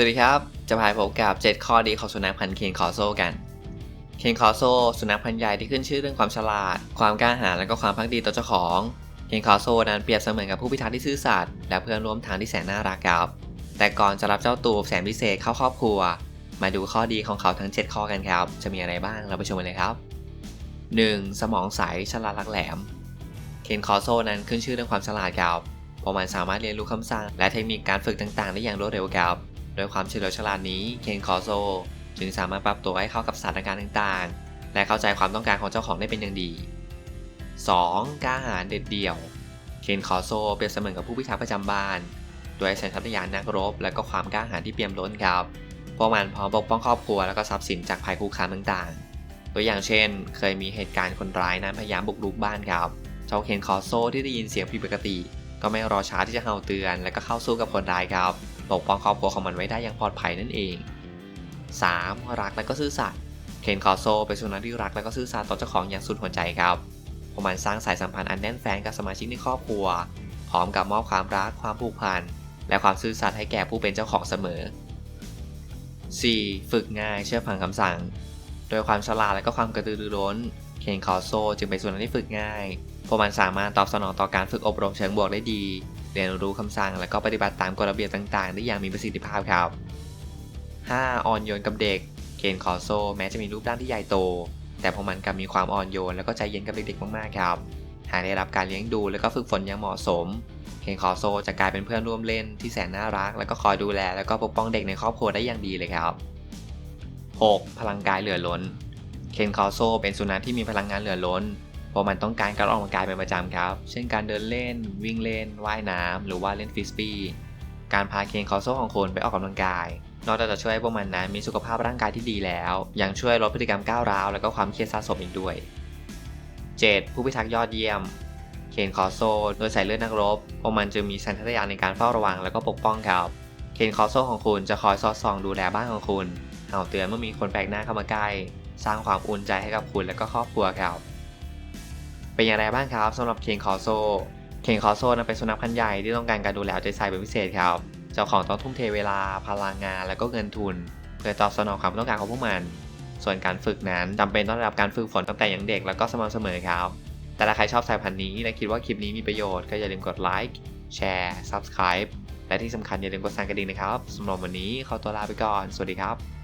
วัสดีครับ จะพาไปพบกับ 7 ข้อดีของสุนัขพันธุ์เคนคอโซกัน เคนคอโซสุนัขพันธุ์ใหญ่ที่ขึ้นชื่อเรื่องความฉลาด ความกล้าหาญและก็ความพักดีต่อเจ้าของ เคนคอโซนั้นเปรียบเสมือนกับผู้พิทักษ์ที่ซื่อสัตย์และเพื่อนร่วมทางที่แสนน่ารักครับ แต่ก่อนจะรับเจ้าตูบแสนพิเศษเข้าครอบครัว มาดูข้อดีของเขาทั้ง 7 ข้อกันครับ จะมีอะไรบ้างเราไปชมกันเลยครับ 1. สมองใสฉลาดหลักแหลม เคนคอโซนั้นขึ้นชื่อเรื่องความฉลาดครับเพราะมันสามารถเรียนรู้คำสั่ง และเทคนิคการฝึกต่างๆ ได้อย่างรวดเร็วครับ โดยความเฉลียวฉลาดนี้เคนคอโซจึงสามารถปรับตัวให้เข้ากับสถานการณ์ต่างๆ และเข้าใจความต้องการของเจ้าของได้เป็นอย่างดี 2. กล้าหาญเด็ดเดี่ยว เคนคอโซเปรียบเสมือนกับผู้พิทักษ์ประจำบ้านโดยสัญชาตญาณนักรบ และก็ความกล้าหาญที่เปี่ยมล้นครับ พวกมันพร้อมปกป้องครอบครัวและก็ทรัพย์สินจากภัยคุกคามต่างๆ ตัวอย่างเช่น เคยมีเหตุการณ์คนร้ายนั้นพยายามบุกรุกบ้านครับเจ้าเคนคอโซที่ได้ยินเสียงผิดปกติ ก็ไม่รอช้าที่จะเห่าเตือน และก็เข้าสู้กับคนร้ายครับ ปกป้องครอบครัวของมันไว้ได้อย่างปลอดภัยนั่นเอง 3. รักและก็ซื่อสัตย์เคนคอโซเป็นสุนัขที่รักและก็ซื่อสัตย์ต่อเจ้าของอย่างสุดหัวใจครับพราะมันสร้างสายสัมพันธ์อันแน่นแฟ้นกับสมาชิกในครอบครัว พร้อมกับมอบความรักความผูกพัน และความซื่อสัตย์ให้แก่ผู้เป็นเจ้าของเสมอ 4. ฝึกง่ายเชื่อฟังคำสั่ง โดยความฉลาดและก็ความกระตือรือร้น เคนคอโซจึงเป็นสุนัขที่ฝึกง่ายพราะมันสามารถตอบสนองต่อการฝึกอบรมเชิงบวกได้ดี เรียนรู้คำสั่งและก็ปฏิบัติตามกฎระเบียบต่างๆ ได้อย่างมีประสิทธิภาพครับ 5. อ่อนโยนกับเด็ก เคนคอโซ แม้จะมีรูปร่างที่ใหญ่โต แต่พวกมันกลับมีความอ่อนโยนและก็ใจเย็นกับเด็กๆมากๆครับ หากได้รับการเลี้ยงดูและก็ฝึกฝนอย่างเหมาะสม เคนคอโซจะกลายเป็นเพื่อนร่วมเล่นที่แสนน่ารัก และก็คอยดูแล และก็ปกป้องเด็กในครอบครัวได้อย่างดีเลยครับ 6. พลังกายเหลือล้น เคนคอโซเป็นสุนัขที่มีพลังงานเหลือล้น ราะมันต้องการการออกกำลังกายเป็นประจำครับ เช่นการเดินเล่น วิ่งเล่น ว่ายน้ำหรือว่าเล่นฟริสบี้ การพาเคนคอโซของคุณไปออกกำลังกาย นอกจากจะช่วยให้พวกมันนั้นมีสุขภาพร่างกายที่ดีแล้ว ยังช่วยลดพฤติกรรมก้าวร้าว และก็ความเครียดสะสมอีกด้วย 7. ผู้พิทักษ์ยอดเยี่ยม เคนคอโซโดยสายเลือดนักรบ พวกมันจึงมีสัญชาตญาณในการเฝ้าระวังและก็ปกป้องครับ เคนคอโซของคุณจะคอยสอดส่องดูแลบ้านของคุณเห่าเตือนเมื่อมีคนแปลกหน้าเข้ามาใกล้ สร้างความอุ่นใจให้กับคุณและก็ครอบครัวครับ เป็นอย่างไรบ้างครับสำหรับเคนคอโซเคนคอโซนั้นเป็นสุนัขพันธุ์ใหญ่ที่ต้องการการดูแลเอาใจใส่เป็นพิเศษครับ เจ้าของต้องทุ่มเทเวลาพลังงานและก็เงินทุน เพื่อตอบสนองความต้องการของพวกมัน ส่วนการฝึกนั้นจำเป็นต้องได้รับการฝึกฝนตั้งแต่ยังเด็กแล้วก็สม่ำเสมอครับ แต่ถ้าใครชอบสายพันธุ์นี้และคิดว่าคลิปนี้มีประโยชน์ก็อย่าลืมกดไลค์แชร์ Subscribe และที่สำคัญอย่าลืมกดสั่นกระดิ่งนะครับสำหรับวันนี้ขอตัวลาไปก่อน สวัสดีครับ